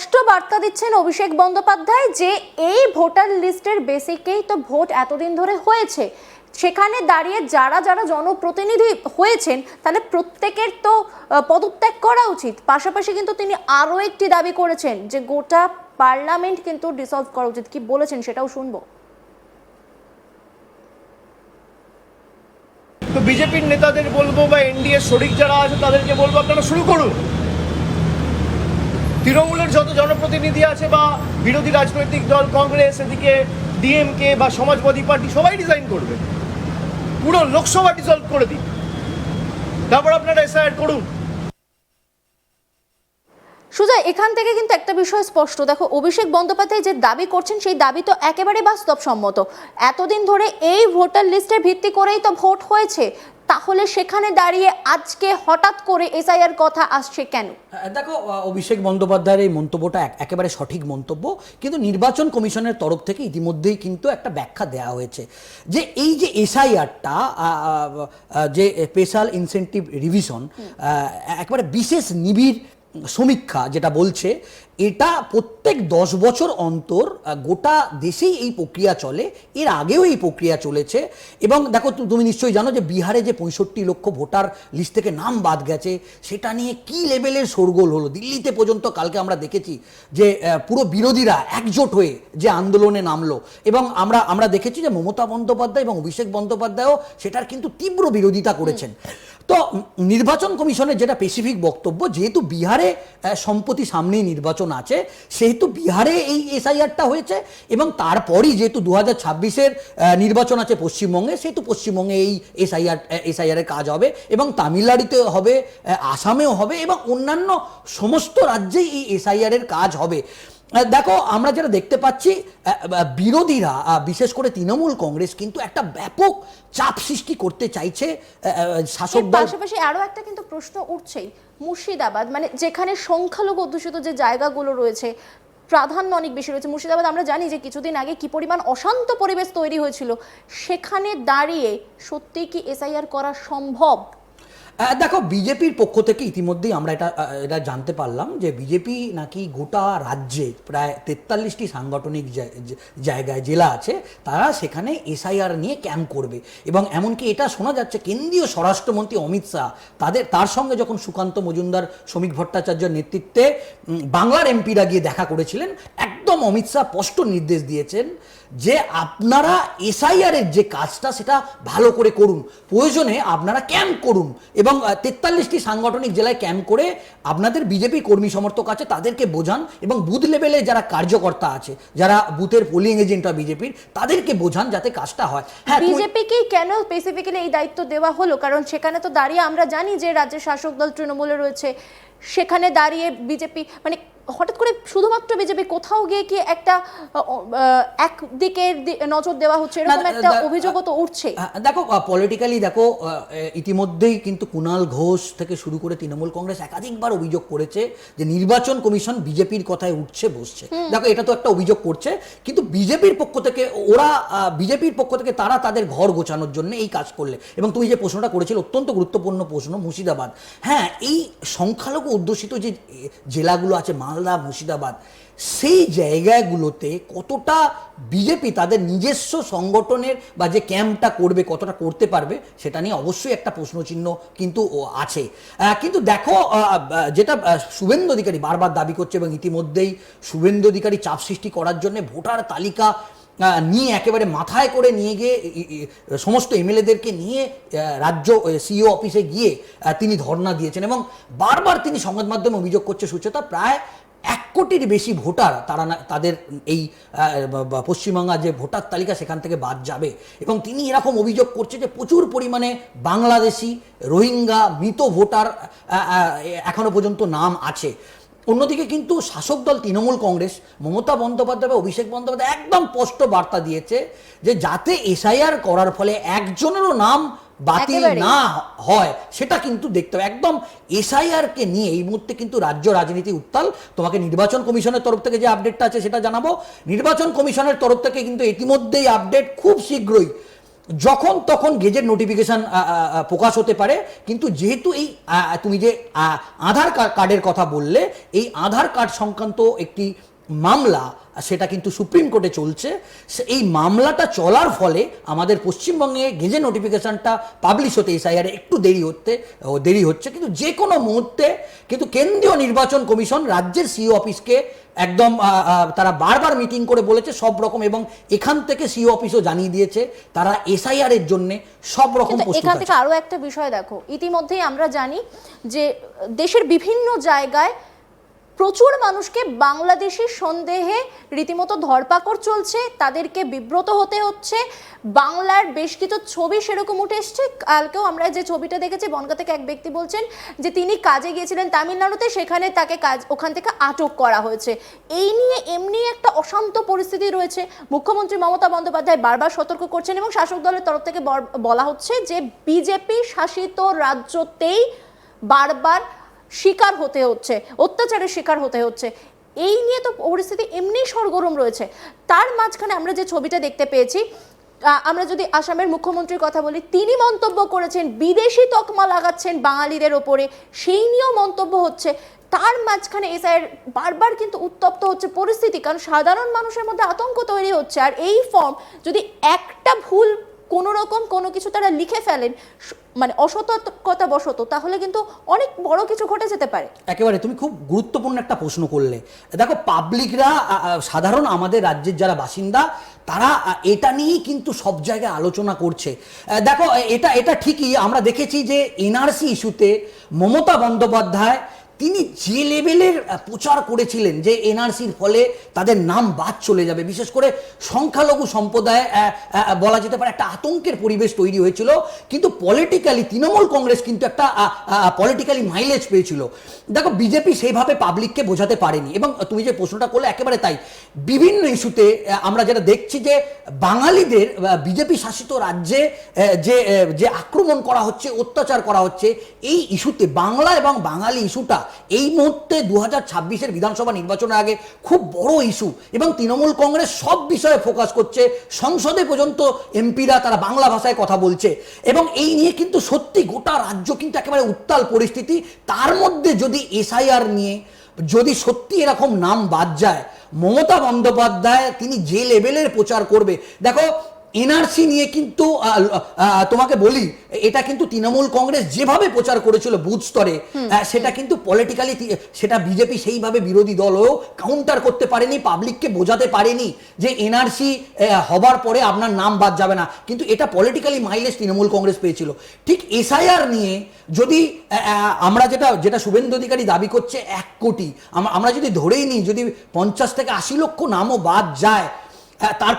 স্পষ্ট বার্তা দিচ্ছেন অভিষেক বন্দ্যোপাধ্যায় যে এই ভোটার লিস্টের বেসিকেই তো ভোট এতদিন ধরে হয়েছে। সেখানে দাঁড়িয়ে যারা যারা জনপ্রতিনিধি হয়েছেন, তাহলে প্রত্যেকের তো পদত্যাগ করা উচিত। পাশাপাশি কিন্তু তিনি আরও একটি দাবি করেছেন যে গোটা পার্লামেন্ট কিন্তু ডিসলভ করা উচিত। কি বলেছেন সেটাও শুনব। তো বিজেপির নেতাদের বলব বা এনডিএ শরিক যারা আছে, তাদেরকে বলব আপনারা শুরু করুন। তৃণমূলের যত জনপ্রতিনিধি আছে বা বিরোধী রাজনৈতিক দল, কংগ্রেস, এদিকে ডিএমকে বা সমাজবাদী পার্টি, সবাই ডিজাইন করবে। পুরো লোকসভা ডিজলভ করে দিন। তারপর আপনারা এসআইআর করুন। সুজয়, এখান থেকে কিন্তু একটা বিষয় স্পষ্ট। দেখো, অভিষেক বন্দ্যোপাধ্যায় যে দাবি করছেন, সেই দাবি তো একেবারে বাস্তবসম্মত। এতদিন ধরে এই ভোটার লিস্টের ভিত্তি করেই তো ভোট হয়েছে। তাহলে সেখানে দাঁড়িয়ে আজকে হঠাৎ করে এসআইআর কথা আসছে কেন? হ্যাঁ, দেখো অভিষেক বন্দ্যোপাধ্যায়ের এই মন্তব্যটা একেবারে সঠিক মন্তব্য কিন্তু নির্বাচন কমিশনের তরফ থেকে ইতিমধ্যেই কিন্তু একটা ব্যাখ্যা দেওয়া হয়েছে যে এই যে এসআইআরটা যে স্পেশাল ইনসেন্টিভ রিভিশন একেবারে বিশেষ নিবিড় সমীক্ষা যেটা বলছে, এটা প্রত্যেক দশ বছর অন্তর গোটা দেশেই এই প্রক্রিয়া চলে, এর আগেও এই প্রক্রিয়া চলেছে। এবং দেখো তুমি নিশ্চয়ই জানো যে বিহারে যে পঁয়ষট্টি লক্ষ ভোটার লিস্ট থেকে নাম বাদ গেছে, সেটা নিয়ে কি লেভেলের শোরগোল হলো? দিল্লিতে পর্যন্ত কালকে আমরা দেখেছি যে পুরো বিরোধীরা একজোট হয়ে যে আন্দোলনে নামলো। এবং আমরা আমরা দেখেছি যে মমতা বন্দ্যোপাধ্যায় এবং অভিষেক বন্দ্যোপাধ্যায়ও সেটার কিন্তু তীব্র বিরোধিতা করেছেন। তো নির্বাচন কমিশনের যেটা স্পেসিফিক বক্তব্য, যেহেতু বিহারে সম্প্রতি সামনেই নির্বাচন আছে, সেহেতু বিহারে এই এসআইআরটা হয়েছে এবং তারপরই যেহেতু দু হাজার নির্বাচন আছে পশ্চিমবঙ্গে, সেহেতু পশ্চিমবঙ্গে এই এসআইআর এসআইআরের কাজ হবে এবং তামিলনাড়ুতে হবে আসামেও হবে এবং অন্যান্য সমস্ত রাজ্যেই এই এসআইআরের কাজ হবে। দেখো আমরা যেটা দেখতে পাচ্ছি বিরোধীরা বিশেষ করে তৃণমূল কংগ্রেস কিন্তু একটা ব্যাপক চাপ সৃষ্টি করতে চাইছে শাসক দল। পাশাপাশি আরও একটা কিন্তু প্রশ্ন উঠছেই মুর্শিদাবাদ মানে যেখানে সংখ্যালঘু অধ্যুষিত যে জায়গাগুলো রয়েছে প্রাধান্য অনেক বেশি রয়েছে। মুর্শিদাবাদ আমরা জানি যে কিছুদিন আগে কি পরিমাণ অশান্ত পরিবেশ তৈরি হয়েছিল সেখানে দাঁড়িয়ে সত্যি কি এসআইআর করা সম্ভব? দেখো, বিজেপির পক্ষ থেকে ইতিমধ্যেই আমরা এটা এটা জানতে পারলাম যে বিজেপি নাকি গোটা রাজ্যে প্রায় তেতাল্লিশটি সাংগঠনিক জায়গায় জেলা আছে, তারা সেখানে এসআইআর নিয়ে ক্যাম্প করবে। এবং এমনকি এটা শোনা যাচ্ছে কেন্দ্রীয় স্বরাষ্ট্রমন্ত্রী অমিত শাহ, তাদের, তার সঙ্গে যখন সুকান্ত মজুমদার, শ্রমিক ভট্টাচার্যের নেতৃত্বে বাংলার এমপিরা গিয়ে দেখা করেছিলেন একদম অমিত শাহ স্পষ্ট নির্দেশ দিয়েছেন যে আপনারা এসআইআর এর যে কাজটা সেটা ভালো করে করুন। প্রয়োজনে আপনারা ক্যাম্প করুন এবং তেতাল্লিশটি সাংগঠনিক জেলায় ক্যাম্প করে আপনাদের বিজেপি কর্মী সমর্থক আছে, তাদেরকে বোঝান এবং বুথ লেভেলে যারা কার্যকর্তা আছে, যারা বুথের পোলিং এজেন্টরা বিজেপির তাদেরকে বোঝান যাতে কাজটা হয়। হ্যাঁ বিজেপিকেই কেন স্পেসিফিক্যালি এই দায়িত্ব দেওয়া হলো? কারণ সেখানে তো দাঁড়িয়ে আমরা জানি যে রাজ্যের শাসক দল তৃণমূলে রয়েছে। সেখানে দাঁড়িয়ে বিজেপি মানে হঠাৎ করে শুধুমাত্র বিজেপি কোথাও গিয়ে কি একটা একদিকের নজর দেওয়া হচ্ছে? এরকম একটা অভিযোগও তো উঠছে। দেখো পলিটিক্যালি দেখো ইতিমধ্যেই কিন্তু কুণাল ঘোষ থেকে শুরু করে তৃণমূল কংগ্রেস একাধিকবার অভিযোগ করেছে যে নির্বাচন কমিশন বিজেপির কথায় উঠছে বসছে। দেখো এটা তো একটা অভিযোগ করছে কিন্তু বিজেপির পক্ষ থেকে ওরা বিজেপির পক্ষ থেকে তারা তাদের ঘর গোছানোর জন্য এই কাজ করলে। এবং তুমি যে প্রশ্নটা করেছিল অত্যন্ত গুরুত্বপূর্ণ প্রশ্ন মুর্শিদাবাদ। হ্যাঁ এই সংখ্যালঘু অধ্যুষিত যে জেলাগুলো আছে মালদা মুর্শিদাবাদ। সেই জায়গাগুলোতে কতটা বিজেপি তাদের নিজস্ব সংগঠনের বা যে ক্যাম্পটা করবে, কতটা করতে পারবে, সেটা নিয়ে অবশ্যই একটা প্রশ্নচিহ্ন কিন্তু আছে। কিন্তু দেখো যেটা শুভেন্দু অধিকারী বারবার দাবি করছে এবং ইতিমধ্যেই শুভেন্দু অধিকারী চাপ সৃষ্টি করার জন্য ভোটার তালিকা নিয়ে একেবারে মাথায় করে নিয়ে গিয়ে সমস্ত এমএলএদেরকে নিয়ে রাজ্য সিইও অফিসে গিয়ে তিনি ধর্ণা দিয়েছেন এবং বারবার তিনি সংবাদ মাধ্যমে অভিযোগ করছে সুচেতা, প্রায় এক কোটির বেশি ভোটার তারা না, তাদের এই পশ্চিমবাংলার যে ভোটার তালিকা সেখান থেকে বাদ যাবে। এবং তিনি এরকম অভিযোগ করছে যে প্রচুর পরিমাণে বাংলাদেশি রোহিঙ্গা মৃত ভোটার এখনও পর্যন্ত নাম আছে। অন্যদিকে কিন্তু শাসক দল তৃণমূল কংগ্রেস মমতা বন্দ্যোপাধ্যায় বা অভিষেক বন্দ্যোপাধ্যায় একদম স্পষ্ট বার্তা দিয়েছে যে যাতে এসআইআর করার ফলে একজনেরও নাম বাতিল না হয় সেটা কিন্তু দেখতে হবে। একদম এসআইআর কে নিয়ে এই মুহূর্তে কিন্তু রাজ্য রাজনীতি উত্তাল। তোমাকে নির্বাচন কমিশনের তরফ থেকে যে আপডেটটা আছে সেটা জানাব। নির্বাচন কমিশনের তরফ থেকে কিন্তু ইতিমধ্যেই আপডেট খুব শীঘ্রই। যখন তখন গেজেট নোটিফিকেশান প্রকাশ হতে পারে, কিন্তু যেহেতু এই তুমি যে আধার কার্ডের কথা বললে, এই আধার কার্ড সংক্রান্ত একটি মামলা সেটা কিন্তু সুপ্রিম কোর্টে চলছে। এই মামলাটা চলার ফলে আমাদের পশ্চিমবঙ্গে গেজে নোটিফিকেশনটা পাবলিশ হতে এসআইআর একটু দেরি হতে দেরি হচ্ছে। কিন্তু যে কোনো মুহূর্তে কিন্তু কেন্দ্রীয় নির্বাচন কমিশন রাজ্যের সিও অফিসকে একদম তারা বারবার মিটিং করে বলেছে সব রকম এবং এখান থেকে সিও অফিসও জানিয়ে দিয়েছে তারা এসআইআর এর জন্য সব রকম এখান থেকে আরও একটা বিষয় দেখো ইতিমধ্যেই আমরা জানি যে দেশের বিভিন্ন জায়গায় প্রচুর মানুষকে বাংলাদেশি সন্দেহে রীতিমতো ধরপাকড় চলছে, তাদেরকে বিব্রত হতে হচ্ছে। বাংলার বেশ কিছু ছবি সেরকম উঠে এসছে। কালকেও আমরা যে ছবিটা দেখেছি, বনগা থেকে এক ব্যক্তি বলছেন যে তিনি কাজে গিয়েছিলেন তামিলনাড়ুতে, সেখানে তাকে কাজ, ওখান থেকে আটক করা হয়েছে। এই নিয়ে এমনি একটা অশান্ত পরিস্থিতি রয়েছে। মুখ্যমন্ত্রী মমতা বন্দ্যোপাধ্যায় বারবার সতর্ক করছেন এবং শাসক দলের তরফ থেকে বলা হচ্ছে যে বিজেপি শাসিত রাজ্যতেই বারবার শিকার হতে হচ্ছে, অত্যাচারের শিকার হতে হচ্ছে। এই নিয়ে তো পরিস্থিতি এমনি সরগরম রয়েছে। তার মাঝখানে আমরা যে ছবিটা দেখতে পেয়েছি আমরা যদি আসামের মুখ্যমন্ত্রীর কথা বলি, তিনি মন্তব্য করেছেন, বিদেশি তকমা লাগাচ্ছেন বাঙালিদের ওপরে। সেই নিয়েও মন্তব্য হচ্ছে। তার মাঝখানে এসআইয়ের বারবার কিন্তু উত্তপ্ত হচ্ছে পরিস্থিতি, কারণ সাধারণ মানুষের মধ্যে আতঙ্ক তৈরি হচ্ছে। আর এই ফর্ম যদি একটা ভুল কোনো রকম কোনো কিছু তারা লিখে ফেলেন মানে অসতর্কতা বশত তাহলে কিন্তু অনেক বড় কিছু ঘটে যেতে পারে। একেবারে, তুমি খুব গুরুত্বপূর্ণ একটা প্রশ্ন করলে। দেখো পাবলিকরা সাধারণ আমাদের রাজ্যের যারা বাসিন্দা, তারা এটা নিয়েই কিন্তু সব জায়গায় আলোচনা করছে। দেখো এটা এটা ঠিকই, আমরা দেখেছি যে এনআরসি ইস্যুতে মমতা বন্দ্যোপাধ্যায় তিনি যে লেভেলের প্রচার করেছিলেন যে এনআরসির ফলে তাদের নাম বাদ চলে যাবে, বিশেষ করে সংখ্যালঘু সম্প্রদায় বলা যেতে পারে একটা আতঙ্কের পরিবেশ তৈরি হয়েছিল। কিন্তু পলিটিক্যালি তৃণমূল কংগ্রেস কিন্তু একটা পলিটিক্যালি মাইলেজ পেয়েছিল। দেখো বিজেপি সেইভাবে পাবলিককে বোঝাতে পারেনি। এবং তুমি যে প্রশ্নটা করলে, একেবারে তাই। বিভিন্ন ইস্যুতে আমরা যেটা দেখছি যে বাঙালিদের বিজেপি শাসিত রাজ্যে যে যে আক্রমণ করা হচ্ছে, অত্যাচার করা হচ্ছে, এই ইস্যুতে বাংলা এবং বাঙালি ইস্যুটা এই মুহূর্তে দু হাজার ছাব্বিশের বিধানসভা নির্বাচনের আগে খুব বড় ইস্যু এবং তৃণমূল কংগ্রেস সব বিষয়ে ফোকাস করছে। সংসদে পর্যন্ত এমপিরা তারা বাংলা ভাষায় কথা বলছে এবং এই নিয়ে কিন্তু সত্যি গোটা রাজ্য কিন্তু একেবারে উত্তাল পরিস্থিতি। তার মধ্যে যদি এসআইআর নিয়ে যদি সত্যি এরকম নাম বাদ যায়, মমতা বন্দ্যোপাধ্যায় তিনি যে লেভেলের প্রচার করবে। দেখো এনআরসি নিয়ে কিন্তু তোমাকে বলি এটা কিন্তু তৃণমূল কংগ্রেস যেভাবে প্রচার করেছিল বুথ স্তরে সেটা কিন্তু পলিটিক্যালি সেটা বিজেপি সেইভাবে বিরোধী দলও কাউন্টার করতে পারেনি পাবলিককে বোঝাতে পারেনি যে এনআরসি হবার পরে আপনার নাম বাদ যাবে না। কিন্তু এটা পলিটিক্যালি মাইলেজ তৃণমূল কংগ্রেস পেয়েছিল। ঠিক এসআইআর নিয়ে যদি আমরা যেটা যেটা শুভেন্দু অধিকারী দাবি করছে এক কোটি আমরা যদি ধরেই নিই যদি পঞ্চাশ থেকে আশি লক্ষ নামও বাদ যায় তারপর